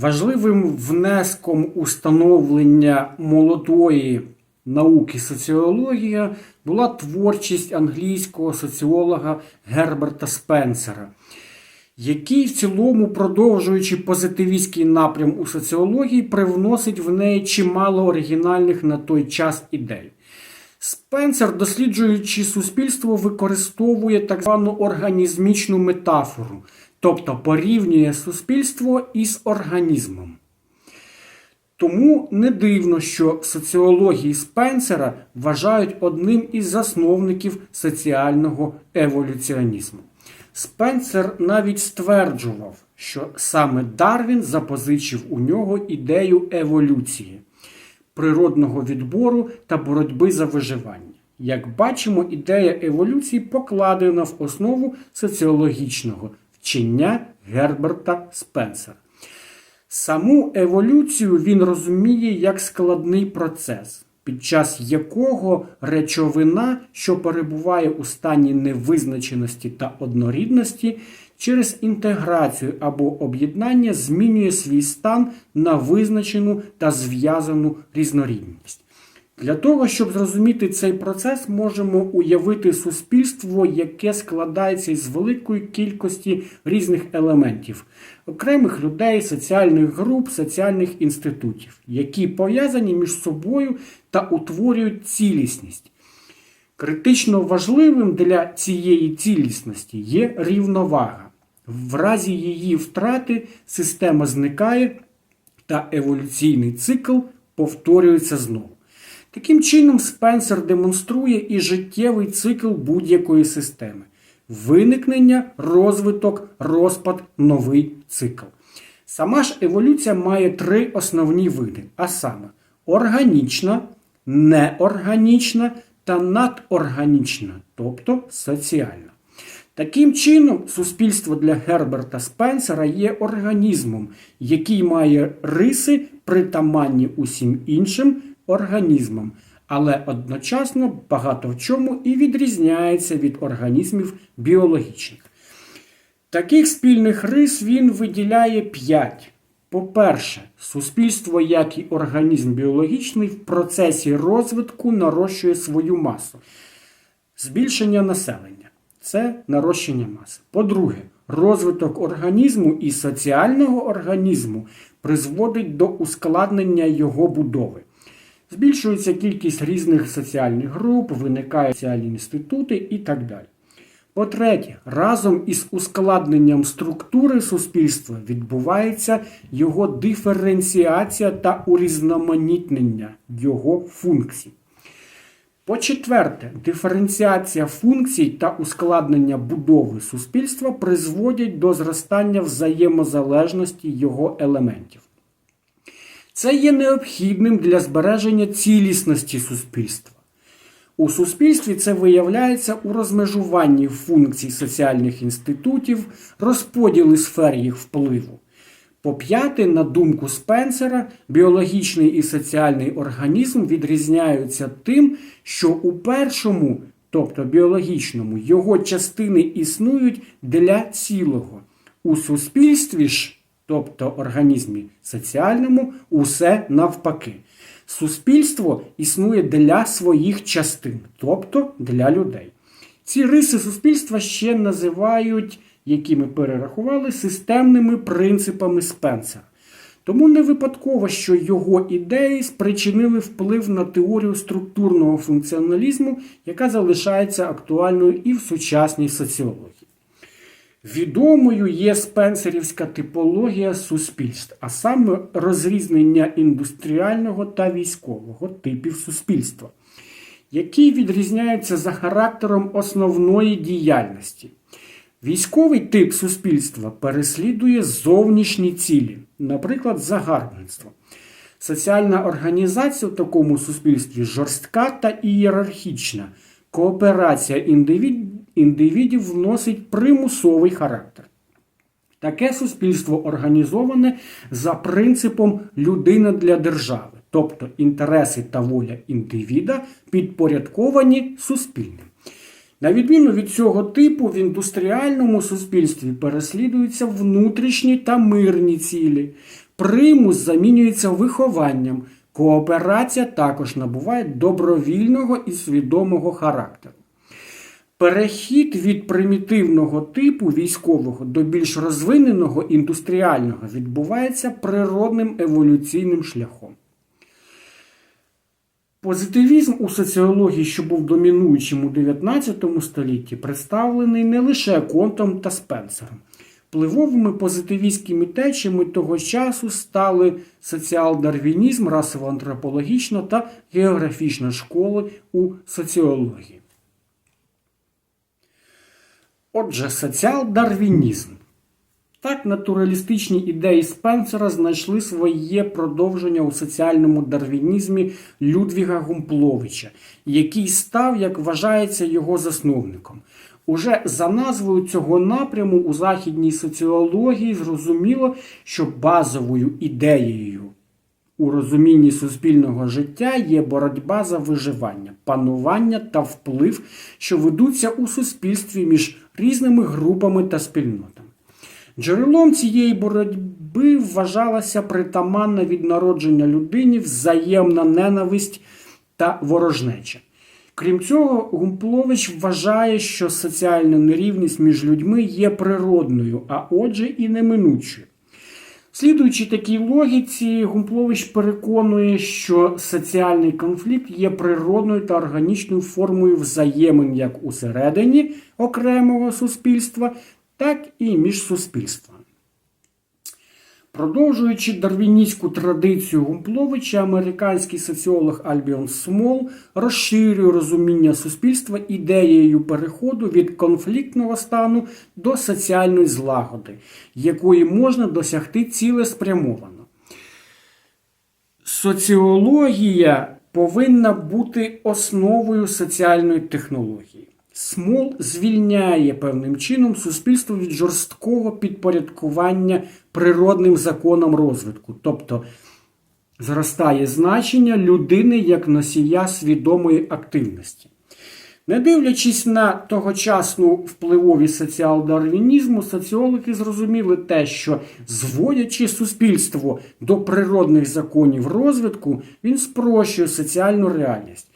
Важливим внеском у становлення молодої науки соціологія була творчість англійського соціолога Герберта Спенсера, який в цілому, продовжуючи позитивістський напрям у соціології, привносить в неї чимало оригінальних на той час ідей. Спенсер, досліджуючи суспільство, використовує так звану організмічну метафору, тобто порівнює суспільство із організмом. Тому не дивно, що соціології Спенсера вважають одним із засновників соціального еволюціонізму. Спенсер навіть стверджував, що саме Дарвін запозичив у нього ідею еволюції, природного відбору та боротьби за виживання. Як бачимо, ідея еволюції покладена в основу соціологічного вчення Герберта Спенсера. Саму еволюцію він розуміє як складний процес, під час якого речовина, що перебуває у стані невизначеності та однорідності, через інтеграцію або об'єднання змінює свій стан на визначену та зв'язану різнорідність. Для того, щоб зрозуміти цей процес, можемо уявити суспільство, яке складається із великої кількості різних елементів, окремих людей, соціальних груп, соціальних інститутів, які пов'язані між собою та утворюють цілісність. Критично важливим для цієї цілісності є рівновага. В разі її втрати система зникає та еволюційний цикл повторюється знову. Таким чином, Спенсер демонструє і життєвий цикл будь-якої системи: виникнення, розвиток, розпад, новий цикл. Сама ж еволюція має три основні види: а саме органічна, неорганічна та надорганічна, тобто соціальна. Таким чином, суспільство для Герберта Спенсера є організмом, який має риси, притаманні усім іншим організмам, але одночасно багато в чому і відрізняється від організмів біологічних. Таких спільних рис він виділяє п'ять. По-перше, суспільство, як і організм біологічний, в процесі розвитку нарощує свою масу. Збільшення населення це нарощення маси. По-друге, розвиток організму і соціального організму призводить до ускладнення його будови. Збільшується кількість різних соціальних груп, виникають соціальні інститути і так далі. По-третє, разом із ускладненням структури суспільства відбувається його диференціація та урізноманітнення його функцій. По-четверте, диференціація функцій та ускладнення будови суспільства призводять до зростання взаємозалежності його елементів. Це є необхідним для збереження цілісності суспільства. У суспільстві це виявляється у розмежуванні функцій соціальних інститутів, розподілі сфер їх впливу. По п'яте, на думку Спенсера, біологічний і соціальний організм відрізняються тим, що у першому, тобто біологічному, його частини існують для цілого. У суспільстві ж, тобто організмі соціальному, усе навпаки. Суспільство існує для своїх частин, тобто для людей. Ці риси суспільства ще називають, які ми перерахували, системними принципами Спенсера. Тому не випадково, що його ідеї спричинили вплив на теорію структурного функціоналізму, яка залишається актуальною і в сучасній соціології. Відомою є спенсерівська типологія суспільств, а саме розрізнення індустріального та військового типів суспільства, які відрізняються за характером основної діяльності. Військовий тип суспільства переслідує зовнішні цілі, наприклад, загарбництво. Соціальна організація в такому суспільстві жорстка та ієрархічна. Кооперація індивід... індивідів вносить примусовий характер. Таке суспільство організоване за принципом людина для держави, тобто інтереси та воля індивіда підпорядковані суспільним. На відміну від цього типу, в індустріальному суспільстві переслідуються внутрішні та мирні цілі. примус замінюється вихованням. Кооперація також набуває добровільного і свідомого характеру. Перехід від примітивного типу військового до більш розвиненого індустріального відбувається природним еволюційним шляхом. Позитивізм у соціології, що був домінуючим у 19 столітті, представлений не лише Контом та Спенсером. Впливовими позитивістськими течіями того часу стали соціал-дарвінізм, расово-антропологічна та географічна школи у соціології. Отже, соціал-дарвінізм. Так, натуралістичні ідеї Спенсера знайшли своє продовження у соціальному дарвінізмі Людвіга Гумпловича, який став, як вважається, його засновником. Уже за назвою цього напряму у західній соціології зрозуміло, що базовою ідеєю у розумінні суспільного життя є боротьба за виживання, панування та вплив, що ведуться у суспільстві між різними групами та спільнотами. Джерелом цієї боротьби вважалася притаманна від народження людині взаємна ненависть та ворожнеча. Крім цього, Гумплович вважає, що соціальна нерівність між людьми є природною, а отже, і неминучою. Слідуючи такій логіці, Гумплович переконує, що соціальний конфлікт є природною та органічною формою взаємин як усередині окремого суспільства, так і між суспільствами. Продовжуючи дарвіністську традицію Гумпловича, американський соціолог Альбіон Смол розширює розуміння суспільства ідеєю переходу від конфліктного стану до соціальної злагоди, якої можна досягти цілеспрямовано. Соціологія повинна бути основою соціальної технології. Смол звільняє певним чином суспільство від жорсткого підпорядкування природним законам розвитку, тобто зростає значення людини як носія свідомої активності. Не дивлячись на тогочасну впливовість соціал-дарвінізму, соціологи зрозуміли те, що зводячи суспільство до природних законів розвитку, він спрощує соціальну реальність.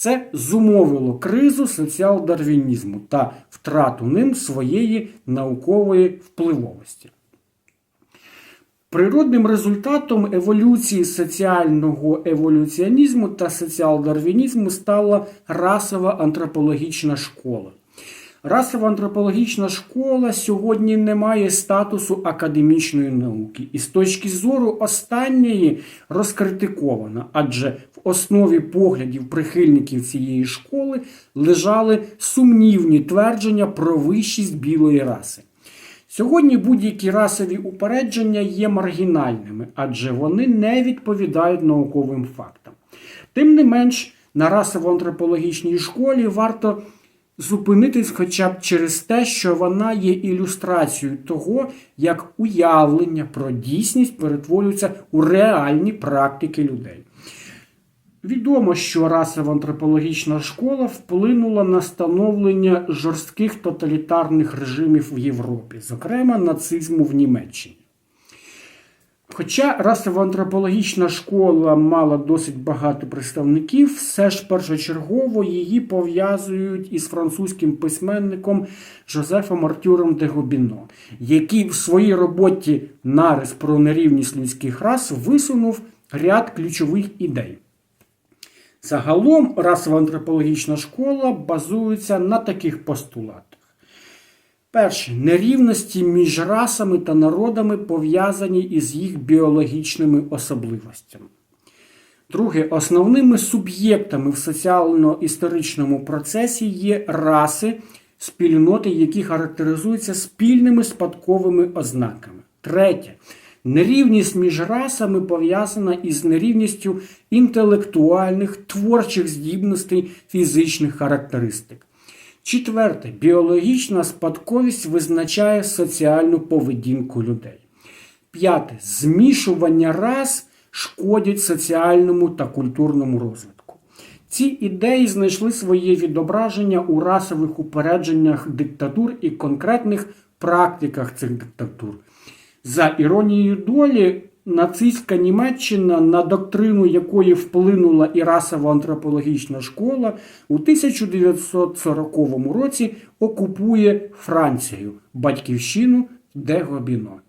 Це зумовило кризу соціал-дарвінізму та втрату ним своєї наукової впливовості. Природним результатом еволюції соціального еволюціонізму та соціал-дарвінізму стала расова антропологічна школа. Расова антропологічна школа сьогодні не має статусу академічної науки, і з точки зору останньої розкритикована, адже в основі поглядів прихильників цієї школи лежали сумнівні твердження про вищість білої раси. Сьогодні будь-які расові упередження є маргінальними, адже вони не відповідають науковим фактам. Тим не менш, на расово-антропологічній школі варто зупинитись хоча б через те, що вона є ілюстрацією того, як уявлення про дійсність перетворюються у реальні практики людей. Відомо, що расово антропологічна школа вплинула на становлення жорстких тоталітарних режимів в Європі, зокрема нацизму в Німеччині. Хоча расово антропологічна школа мала досить багато представників, все ж першочергово її пов'язують із французьким письменником Жозефом Артюром де Гобіно, який в своїй роботі Нарис про нерівність людських рас висунув ряд ключових ідей. Загалом расово-антропологічна школа базується на таких постулатах. Перше, нерівності між расами та народами пов'язані із їх біологічними особливостями. Друге, основними суб'єктами в соціально-історичному процесі є раси, спільноти, які характеризуються спільними спадковими ознаками. Третє. Нерівність між расами пов'язана із нерівністю інтелектуальних, творчих здібностей, фізичних характеристик. Четверте, біологічна спадковість визначає соціальну поведінку людей. П'яте. Змішування рас шкодять соціальному та культурному розвитку. Ці ідеї знайшли своє відображення у расових упередженнях диктатур і конкретних практиках цих диктатур. За іронією долі, нацистська Німеччина, на доктрину якої вплинула і расово-антропологічна школа, у 1940 році окупує Францію, батьківщину де Гобіно.